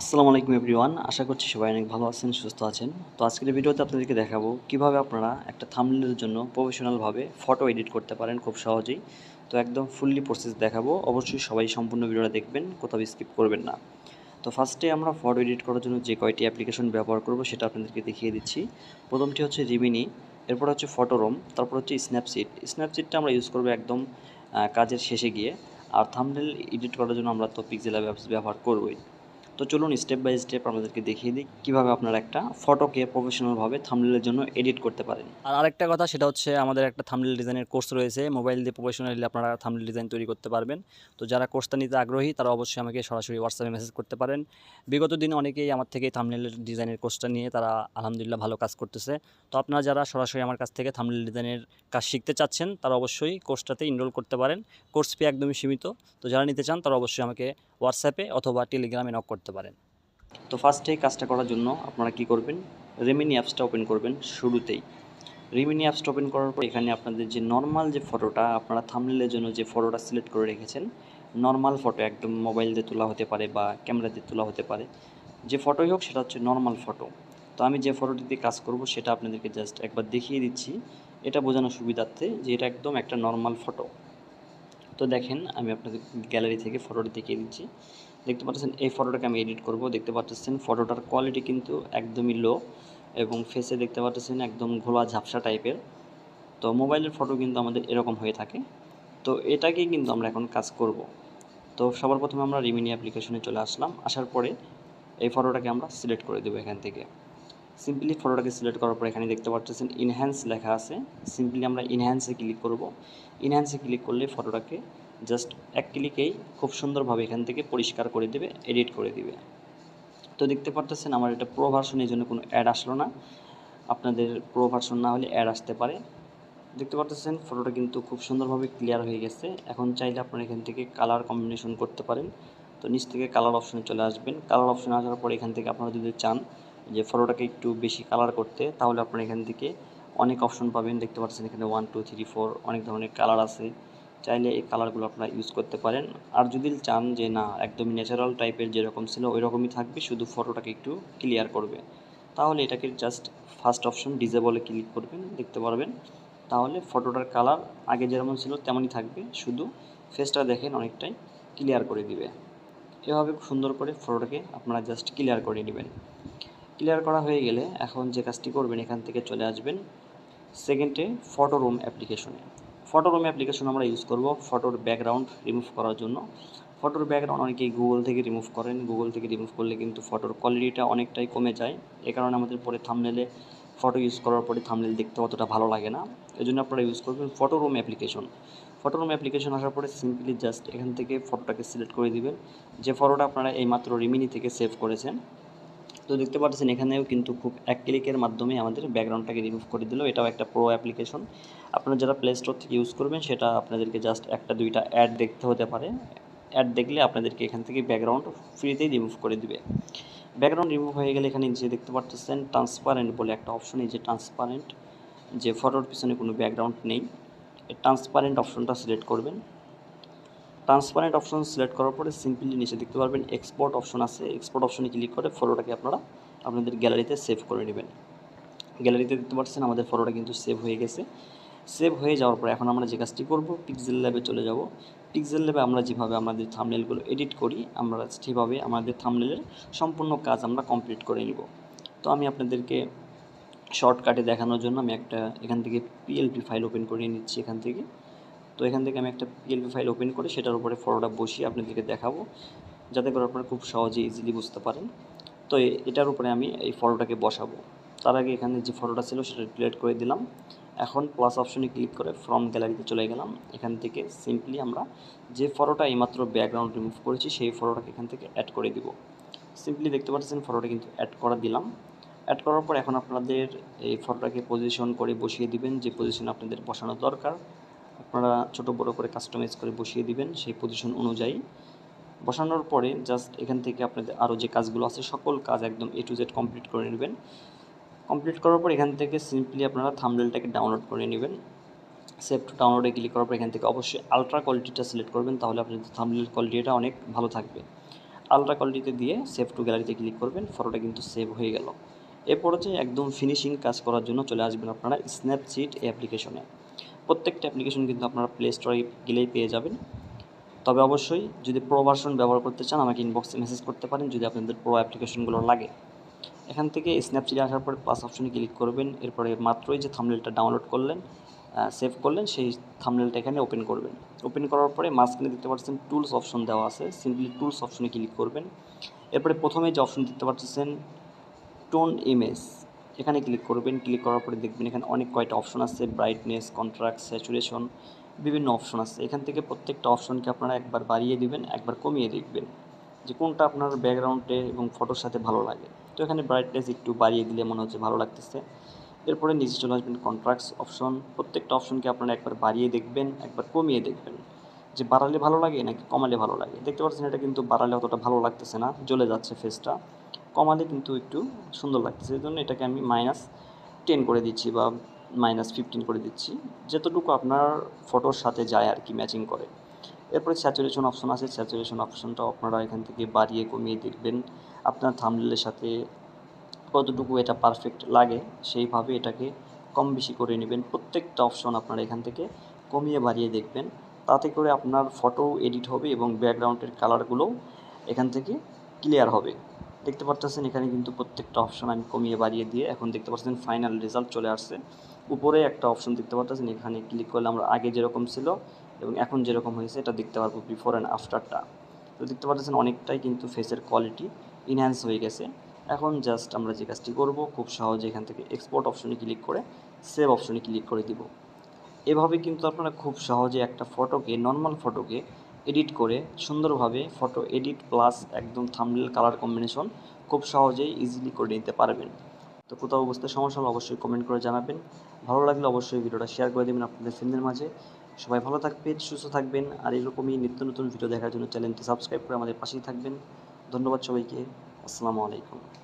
আসসালামু আলাইকুম এভরিওয়ান, আশা করছি সবাই অনেক ভালো আছেন, সুস্থ আছেন। তো আজকের ভিডিওতে আপনাদেরকে দেখাবো কীভাবে আপনারা একটা থাম্বনেলের জন্য প্রফেশনালভাবে ফটো এডিট করতে পারেন খুব সহজেই। তো একদম ফুললি প্রসেস দেখাবো, অবশ্যই সবাই সম্পূর্ণ ভিডিওটা দেখবেন, কোথাও স্কিপ করবেন না। তো ফার্স্টে আমরা ফটো এডিট করার জন্য যে কয়টি অ্যাপ্লিকেশন ব্যবহার করব সেটা আপনাদেরকে দেখিয়ে দিচ্ছি। প্রথমটি হচ্ছে রিমিনি এরপর হচ্ছে ফটোরোম তারপর হচ্ছে স্ন্যাপসিট স্ন্যাপসিটটা আমরা ইউজ করব একদম কাজের শেষে গিয়ে। আর থাম্বনেল এডিট করার জন্য আমরা তো পিক্সেল অ্যাপস ব্যবহার করবোই। তো চলুন স্টেপ বাই স্টেপ আপনাদেরকে দেখিয়ে দিই কীভাবে আপনারা একটা ফটোকে প্রফেশনালভাবে থাম্বনেলের জন্য এডিট করতে পারেন। আর আরেকটা কথা সেটা হচ্ছে আমাদের একটা থাম্বনেল ডিজাইনের কোর্স রয়েছে। মোবাইল দিয়ে প্রফেশনালি আপনারা থাম্বনেল ডিজাইন তৈরি করতে পারবেন। তো যারা কোর্সটা নিতে আগ্রহী তারা অবশ্যই আমাকে সরাসরি হোয়াটসঅ্যাপে মেসেজ করতে পারেন। বিগত দিনে অনেকেই আমার থেকে থাম্বনেলের ডিজাইনের কোর্সটা নিয়ে তারা আলহামদুলিল্লাহ ভালো কাজ করতেছে। তো আপনারা যারা সরাসরি আমার কাছ থেকে থাম্বনেল ডিজাইনের কাজ শিখতে চাচ্ছেন তারা অবশ্যই কোর্সটাতে এনরোল করতে পারেন। কোর্স ফি একদমই সীমিত। তো যারা নিতে চান তারা অবশ্যই আমাকে হোয়াটসঅ্যাপে অথবা টেলিগ্রামে নক করতে পারেন। তো ফার্স্টে কাজটা করার জন্য আপনারা কি করবেন? রেমিনি অ্যাপসটা ওপেন করবেন শুরুতেই। রেমিনি অ্যাপসটা ওপেন করার পর এখানে আপনাদের যে নর্মাল যে ফটোটা আপনারা থামনেলের জন্য যে ফটোটা সিলেক্ট করে রেখেছেন নর্মাল ফটো একদম মোবাইল দিয়ে তোলা হতে পারে বা ক্যামেরা দিয়ে তোলা হতে পারে। যে ফটোই হোক সেটা হচ্ছে নর্মাল ফটো তো আমি যে ফটোটিতে কাজ করব সেটা আপনাদেরকে জাস্ট একবার দেখিয়ে দিচ্ছি। এটা বোঝানোর সুবিধার্থে যে এটা একদম একটা নর্মাল ফটো তো দেখেন, আমি আপনাদের গ্যালারি থেকে ফটোটি দেখিয়ে দিচ্ছি। দেখতে পাচ্ছেন, এই ফটোটাকে আমি এডিট করব। দেখতে পাচ্ছেন ফটোটার কোয়ালিটি কিন্তু একদমই লো এবং ফেসে দেখতে পাচ্ছেন, একদম ঘোলা ঝাপসা টাইপের তো মোবাইলের ফটো কিন্তু আমাদের এরকম হয়ে থাকে। তো এটাকেই কিন্তু আমরা এখন কাজ করব। তো সবার প্রথমে আমরা রিমিনি অ্যাপ্লিকেশনে চলে আসলাম। আসার পরে এই ফটোটাকে আমরা সিলেক্ট করে দেবো এখান থেকে। সিম্পলি ফটোটাকে সিলেক্ট করার পর এখানে দেখতে পাচ্ছেন ইনহ্যান্স লেখা আছে। সিম্পলি আমরা ইনহ্যান্সে ক্লিক করব। ইনহ্যান্সে ক্লিক করলে ফটোটাকে জাস্ট এক ক্লিকেই খুব সুন্দরভাবে এখান থেকে পরিষ্কার করে দেবে এডিট করে দিবে। তো দেখতে পারতেছেন আমার এটা প্রো ভার্সন এই জন্য কোনো অ্যাড আসলো না। আপনাদের প্রো ভার্সন না হলে অ্যাড আসতে পারে। দেখতে পারতেছেন ফটোটা কিন্তু খুব সুন্দরভাবে ক্লিয়ার হয়ে গেছে। এখন চাইলে আপনারা এখান থেকে কালার কম্বিনেশন করতে পারেন। তো নিচ থেকে কালার অপশনে চলে আসবেন। কালার অপশনে আসার পর এখান থেকে আপনারা যদি চান যে ফটোটাকে একটু বেশি কালার করতে, তাহলে আপনারা এখান থেকে অনেক অপশন পাবেন। দেখতে পাচ্ছেন এখানে ওয়ান টু থ্রি ফোর অনেক ধরনের কালার আছে। চাইলে এই কালারগুলো আপনারা ইউজ করতে পারেন। আর যদি চান যে না একদম ন্যাচারাল টাইপের যেরকম ছিল ওই রকমই থাকবে, শুধু ফটোটাকে একটু ক্লিয়ার করবে। তাহলে এটাকে জাস্ট ফার্স্ট অপশন ডিজেবলে ক্লিক করবেন, দেখতে পারবেন। তাহলে ফটোটার কালার আগে যেমন ছিল, তেমনই থাকবে। শুধু ফেসটা দেখেন অনেকটাই ক্লিয়ার করে দিবে। এভাবে সুন্দর করে ফটোটাকে আপনারা জাস্ট ক্লিয়ার করে নেবেন। ক্লিয়ার করা হয়ে গেলে এখন যে কাজটি করবেন, এখান থেকে চলে আসবেন সেকেন্ডে ফটো রুম অ্যাপ্লিকেশনে ফটো রুম অ্যাপ্লিকেশন আমরা ইউজ করব ফটোর ব্যাকগ্রাউন্ড রিমুভ করার জন্য। ফটোর ব্যাকগ্রাউন্ড অনেকেই গুগল থেকে রিমুভ করেন। গুগল থেকে রিমুভ করলে কিন্তু ফটোর কোয়ালিটিটা অনেকটাই কমে যায়। এ কারণে আমাদের পরে থামনেলে ফটো ইউজ করার পরে থামনেল দেখতে অতটা ভালো লাগে না। এই জন্য আপনারা ইউজ করবেন photo room application photo room application আসার পরে সিম্পলি জাস্ট এখান থেকে ফটোটাকে সিলেক্ট করে দিবেন। যে ফটোটা আপনারা এইমাত্র রিমিনি থেকে সেভ করেছেন তো দেখতে পাচ্ছেন এখানেও কিন্তু খুব এক ক্লিকের মাধ্যমে আমাদের ব্যাকগ্রাউন্ডটাকে রিমুভ করে দিল। এটাও একটা প্রো অ্যাপ্লিকেশন আপনারা যারা প্লে স্টোর থেকে ইউজ করবেন, সেটা আপনাদেরকে জাস্ট একটা, দুইটা অ্যাড দেখতে হতে পারে। অ্যাড দেখলে আপনাদেরকে এখান থেকে ব্যাকগ্রাউন্ড ফ্রিতেই রিমুভ করে দিবে। ব্যাকগ্রাউন্ড রিমুভ হয়ে গেলে এখানে যে দেখতে পাচ্ছেন ট্রান্সপারেন্ট বলে একটা অপশন এই যে ট্রান্সপারেন্ট যে ফটোর পিছনে কোনো ব্যাকগ্রাউন্ড নেই। ট্রান্সপারেন্ট অপশনটা সিলেক্ট করবেন। ট্রান্সপারেন্ট অপশন সিলেক্ট করার পরে সিম্পলি নিচে দেখতে পারবেন এক্সপোর্ট অপশন আছে। এক্সপোর্ট অপশনে ক্লিক করে ফটোটাকে আপনারা আপনাদের গ্যালারিতে সেভ করে নেবেন। গ্যালারিতে দেখতে পাচ্ছেন আমাদের ফটোটা কিন্তু সেভ হয়ে গেছে। সেভ হয়ে যাওয়ার পর এখন আমরা যে কাজটি করব পিক্সেল ল্যাবে চলে যাব। পিক্সেল ল্যাবে আমরা যেভাবে আমাদের থামনেলগুলো এডিট করি, আমরা সেভাবে আমাদের থামনেলের সম্পূর্ণ কাজ আমরা কমপ্লিট করে নিব। তো আমি আপনাদেরকে শর্টকাটে দেখানোর জন্য আমি একটা এখান থেকে পিএলপি ফাইল ওপেন করে নিচ্ছি এখান থেকে। তো এখান থেকে আমি একটা পিএলপি ফাইল ওপেন করে সেটার উপরে ফটোটা বসিয়ে আপনাদেরকে দেখাবো। যাতে করে আপনারা খুব সহজে ইজিলি বুঝতে পারেন। তো এটার উপরে আমি এই ফটোটাকে বসাবো। তার আগে এখানে যে ফটোটা ছিল সেটা ডিলিট করে দিলাম। এখন প্লাস অপশনে ক্লিক করে ফ্রম গ্যালারিতে চলে গেলাম। এখান থেকে সিম্পলি আমরা যে ফটোটা এইমাত্র ব্যাকগ্রাউন্ড রিমুভ করেছি, সেই ফটোটাকে এখান থেকে অ্যাড করে দিব। সিম্পলি দেখতে পাচ্ছেন ফটোটা কিন্তু অ্যাড করা দিলাম। অ্যাড করার পর এখন আপনাদের এই ফটোটাকে পজিশন করে বসিয়ে দিবেন, যে পজিশন আপনাদের বসানো দরকার। আপনারা ছোট বড় করে কাস্টমাইজ করে বসিয়ে দিবেন সেই পজিশন অনুযায়ী। বসানোর পরে জাস্ট এখান থেকে আপনাদের আরও যে কাজগুলো আছে, সকল কাজ একদম এ টু জেড কমপ্লিট করে নেবেন। কমপ্লিট করার পর এখান থেকে সিম্পলি আপনারা থামডেলটাকে ডাউনলোড করে নেবেন। সেভ টু ডাউনলোডে ক্লিক করার পর এখান থেকে অবশ্যই আলট্রা কোয়ালিটিটা সিলেক্ট করবেন, তাহলে আপনাদের থামডেল কোয়ালিটিটা অনেক ভালো থাকবে। আলট্রা কোয়ালিটিতে দিয়ে সেভ টু গ্যালারিতে ক্লিক করবেন ফটোটা কিন্তু সেভ হয়ে গেল। এরপরে যে একদম ফিনিশিং কাজ করার জন্য চলে আসবেন আপনারা স্ন্যাপচিট অ্যাপ্লিকেশনে প্রত্যেকটা অ্যাপ্লিকেশন কিন্তু আপনারা প্লে স্টোরে গেলেই পেয়ে যাবেন। তবে অবশ্যই যদি প্রো ভার্সন ব্যবহার করতে চান, আমাকে ইনবক্সে মেসেজ করতে পারেন যদি আপনাদের প্রো অ্যাপ্লিকেশনগুলো লাগে। এখান থেকে স্ন্যাপচিটে আসার পরে প্লাস অপশনে ক্লিক করবেন, এরপরে মাত্রই যে থামনেলটা ডাউনলোড করলেন সেভ করলেন, সেই থামনেলটা এখানে ওপেন করবেন। ওপেন করার পরে মাঝখানে দেখতে পাচ্ছেন টুলস অপশন দেওয়া আছে সিম্পলি টুলস অপশনে ক্লিক করবেন। এরপরে প্রথমে যে অপশন দেখতে পাচ্ছেন টোন ইমেজ এখানে ক্লিক করবেন ক্লিক করার পরে দেখবেন এখানে অনেক কয়টা অপশন আছে ব্রাইটনেস কন্ট্রাক্ট স্যাচুরেশন বিভিন্ন অপশন আছে। এখান থেকে প্রত্যেকটা অপশনকে আপনারা একবার বাড়িয়ে দিবেন, একবার কমিয়ে দেখবেন যে কোনটা আপনার ব্যাকগ্রাউন্ডে এবং ফটোর সাথে ভালো লাগে। তো এখানে ব্রাইটনেস একটু বাড়িয়ে দিলে মনে হচ্ছে ভালো লাগতেছে। এরপরে নিচে চলে আসবেন কন্ট্রাক্টস অপশন প্রত্যেকটা অপশনকে আপনারা একবার বাড়িয়ে দেখবেন, একবার কমিয়ে দেখবেন। যে বাড়ালে ভালো লাগে নাকি কমালে ভালো লাগে? দেখতে পাচ্ছেন এটা কিন্তু বাড়ালে অতটা ভালো লাগতেছে না, জ্বলে যাচ্ছে ফেসটা কমালে কিন্তু একটু সুন্দর লাগতেছে। এই জন্য এটাকে আমি মাইনাস টেন করে দিচ্ছি বা মাইনাস ফিফটিন করে দিচ্ছি। যতটুকু আপনার ফটোর সাথে যায় আর কি ম্যাচিং করে। এরপরে স্যাচুরেশন অপশন আছে। স্যাচুরেশন অপশনটা আপনারা এখান থেকে বাড়িয়ে কমিয়ে দেখবেন। আপনার থামলের সাথে কতটুকু এটা পারফেক্ট লাগে, সেইভাবে এটাকে কম বেশি করে নেবেন। প্রত্যেকটা অপশন আপনারা এখান থেকে কমিয়ে বাড়িয়ে দেখবেন। তাতে করে আপনার ফটো এডিট হবে এবং ব্যাকগ্রাউন্ডের কালারগুলোও এখান থেকে ক্লিয়ার হবে। দেখতে পাচ্ছেন এখানে কিন্তু প্রত্যেকটা অপশন আমি কমিয়ে বাড়িয়ে দিয়ে এখন দেখতে পাচ্ছেন ফাইনাল রেজাল্ট চলে আসছে। উপরে একটা অপশন দেখতে পাচ্ছেন এখানে ক্লিক করলে আমরা আগে যেরকম ছিল এবং এখন যেরকম হয়েছে এটা দেখতে পারব বিফোর অ্যান্ড আফটারটা তো দেখতে পাচ্ছেন অনেকটাই কিন্তু ফেসের কোয়ালিটি ইনহ্যান্স হয়ে গেছে। এখন জাস্ট আমরা যে কাজটি করব, খুব সহজে এখান থেকে এক্সপোর্ট অপশনে ক্লিক করে সেভ অপশনে ক্লিক করে দিব। এভাবে কিন্তু আপনারা খুব সহজে একটা ফটোকে নর্মাল ফটোকে এডিট করে সুন্দরভাবে ফটো এডিট প্লাস একদম থামনেল কালার কম্বিনেশন খুব সহজেই ইজিলি করে নিতে পারবেন। তো কোথাও বুঝতে সমস্যা হলে অবশ্যই কমেন্ট করে জানাবেন। ভালো লাগলে অবশ্যই ভিডিওটা শেয়ার করে দেবেন আপনাদের ফ্রেন্ডদের মাঝে। সবাই ভালো থাকবেন, সুস্থ থাকবেন আর এরকমই নিত্য নতুন ভিডিও দেখার জন্য চ্যানেলটি সাবস্ক্রাইব করে আমাদের পাশেই থাকবেন। ধন্যবাদ সবাইকে। আসসালামু আলাইকুম।